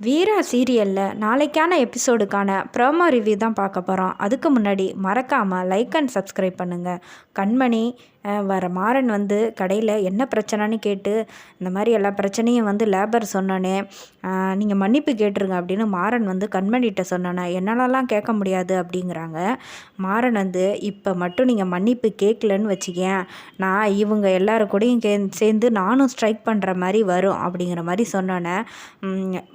வீரா சீரியலில் நாளைக்கான எபிசோடுக்கான promo review தான் பார்க்க போகிறோம் அதுக்கு முன்னாடி மறக்காமல் லைக் அண்ட் சப்ஸ்கிரைப் பண்ணுங்கள் கண்மணி வர மாறன் வந்து கடையில் என்ன பிரச்சனைன்னு கேட்டு இந்த மாதிரி எல்லா பிரச்சனையும் வந்து லேபர் சொன்னோன்னே நீங்கள் மன்னிப்பு கேட்டுருங்க அப்படின்னு மாறன் வந்து கண்மணிகிட்ட சொன்னோன்னே என்னாலலாம் கேட்க முடியாது அப்படிங்கிறாங்க. மாறன் வந்து இப்போ மட்டும் நீங்கள் மன்னிப்பு கேட்கலன்னு வச்சுக்கேன் நான் இவங்க எல்லாரு கூடயும் கே சேர்ந்து நானும் ஸ்ட்ரைக் பண்ணுற மாதிரி வரும் அப்படிங்கிற மாதிரி சொன்னோன்னே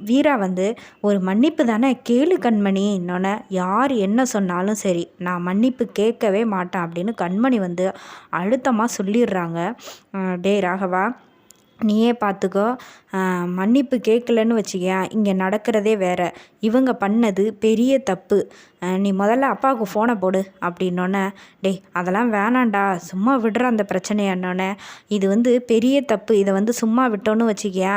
வீரா வந்து ஒரு மன்னிப்பு தானே? கேளு கண்மணி இன்னொன்னே யார் என்ன சொன்னாலும் சரி நான் மன்னிப்பு கேட்கவே மாட்டேன் அப்படின்னு கண்மணி வந்து அழுத்தமாக சொல்லிடுறாங்க. டே ராகவா நீயே பார்த்துக்கோ மன்னிப்பு கேட்கலன்னு வச்சுக்கேன் இங்கே நடக்கிறதே வேறு. இவங்க பண்ணது பெரிய தப்பு. நீ முதல்ல அப்பாவுக்கு ஃபோனை போடு அப்படின்னோடனே டேய் அதெல்லாம் வேணாண்டா சும்மா விடுற அந்த பிரச்சனையானோடனே இது வந்து பெரிய தப்பு இதை வந்து சும்மா விட்டோன்னு வச்சுக்கியா?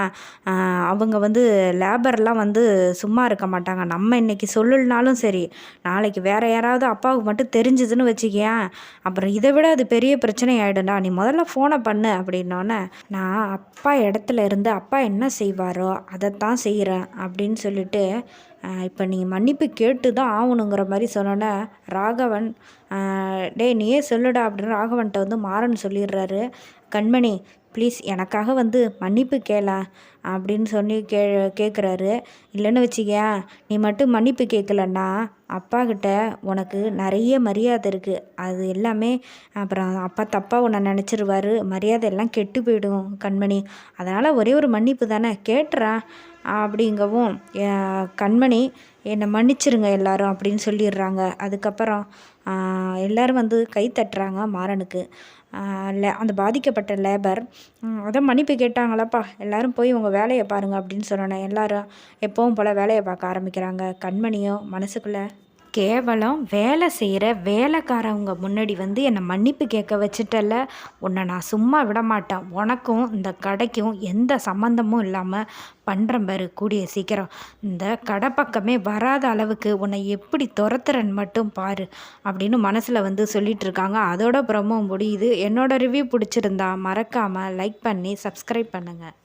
அவங்க வந்து லேபர்லாம் வந்து சும்மா இருக்க மாட்டாங்க. நம்ம இன்றைக்கி சொல்லலனாலும் சரி நாளைக்கு வேறு யாராவது அப்பாவுக்கு மட்டும் தெரிஞ்சுதுன்னு வச்சுக்கியா? அப்புறம் இதை விட அது பெரிய பிரச்சனை ஆகிடும்டா நீ முதல்ல ஃபோனை பண்ணு அப்படின்னோடனே நான் அப்பா இடத்துல இருந்து அப்பா என்ன செய்வாரோ அதைத்தான் செய்கிறேன் அப்படின்னு சொல்லிட்டு இப்போ நீங்கள் மன்னிப்பு கேட்டு தான் ஆகணுங்கிற மாதிரி சொன்னோன்னே ராகவன் டே நீயே சொல்லுடா அப்படின்னு ராகவன்கிட்ட வந்து மாறன் சொல்லிடுறாரு. கண்மணி ப்ளீஸ் எனக்காக வந்து மன்னிப்பு கேளா அப்படின்னு சொல்லி கே கேட்குறாரு இல்லைன்னு வச்சுக்கியா நீ மட்டும் மன்னிப்பு கேட்கலன்னா அப்பா கிட்ட உனக்கு நிறைய மரியாதை இருக்குது அது எல்லாமே அப்புறம் அப்பா தப்பாக உன்னை நினச்சிருவாரு. மரியாதை எல்லாம் கெட்டு போயிடும் கண்மணி. அதனால் ஒரே ஒரு மன்னிப்பு தானே. கேட்டுறா அப்படிங்கவும் கண்மணி என்னை மன்னிச்சிருங்க எல்லாரும் அப்படின்னு சொல்லிடுறாங்க. அதுக்கப்புறம் எல்லோரும் வந்து கை தட்டுறாங்க மாறனுக்கு. லே அந்த பாதிக்கப்பட்ட லேபர் அதான் மன்னிப்பு கேட்டாங்களாப்பா. எல்லோரும் போய் உங்கள் வேலையை பாருங்கள் அப்படின்னு சொன்னோன்னே எல்லாரும் எப்பவும் போல் வேலையை பார்க்க ஆரம்பிக்கிறாங்க. கண்மணியும் மனசுக்குள்ளே கேவலம் வேலை செய்கிற வேலைக்காரவங்க முன்னாடி வந்து என்னை மன்னிப்பு கேட்க வச்சுட்டல உன்னை நான் சும்மா விட மாட்டேன். உனக்கும் இந்த கடைக்கும் எந்த சம்மந்தமும் இல்லாமல் பண்ணுறேன் பாரு கூடிய சீக்கிரம். இந்த கடை பக்கமே வராத அளவுக்கு உன்னை எப்படி துரத்துறன்னு மட்டும் பாரு அப்படின்னு மனசில் வந்து சொல்லிகிட்டு இருக்காங்க. அதோட பிரம்மம் முடியுது. என்னோட ரிவ்யூ பிடிச்சிருந்தா மறக்காமல் லைக் பண்ணி சப்ஸ்கிரைப் பண்ணுங்கள்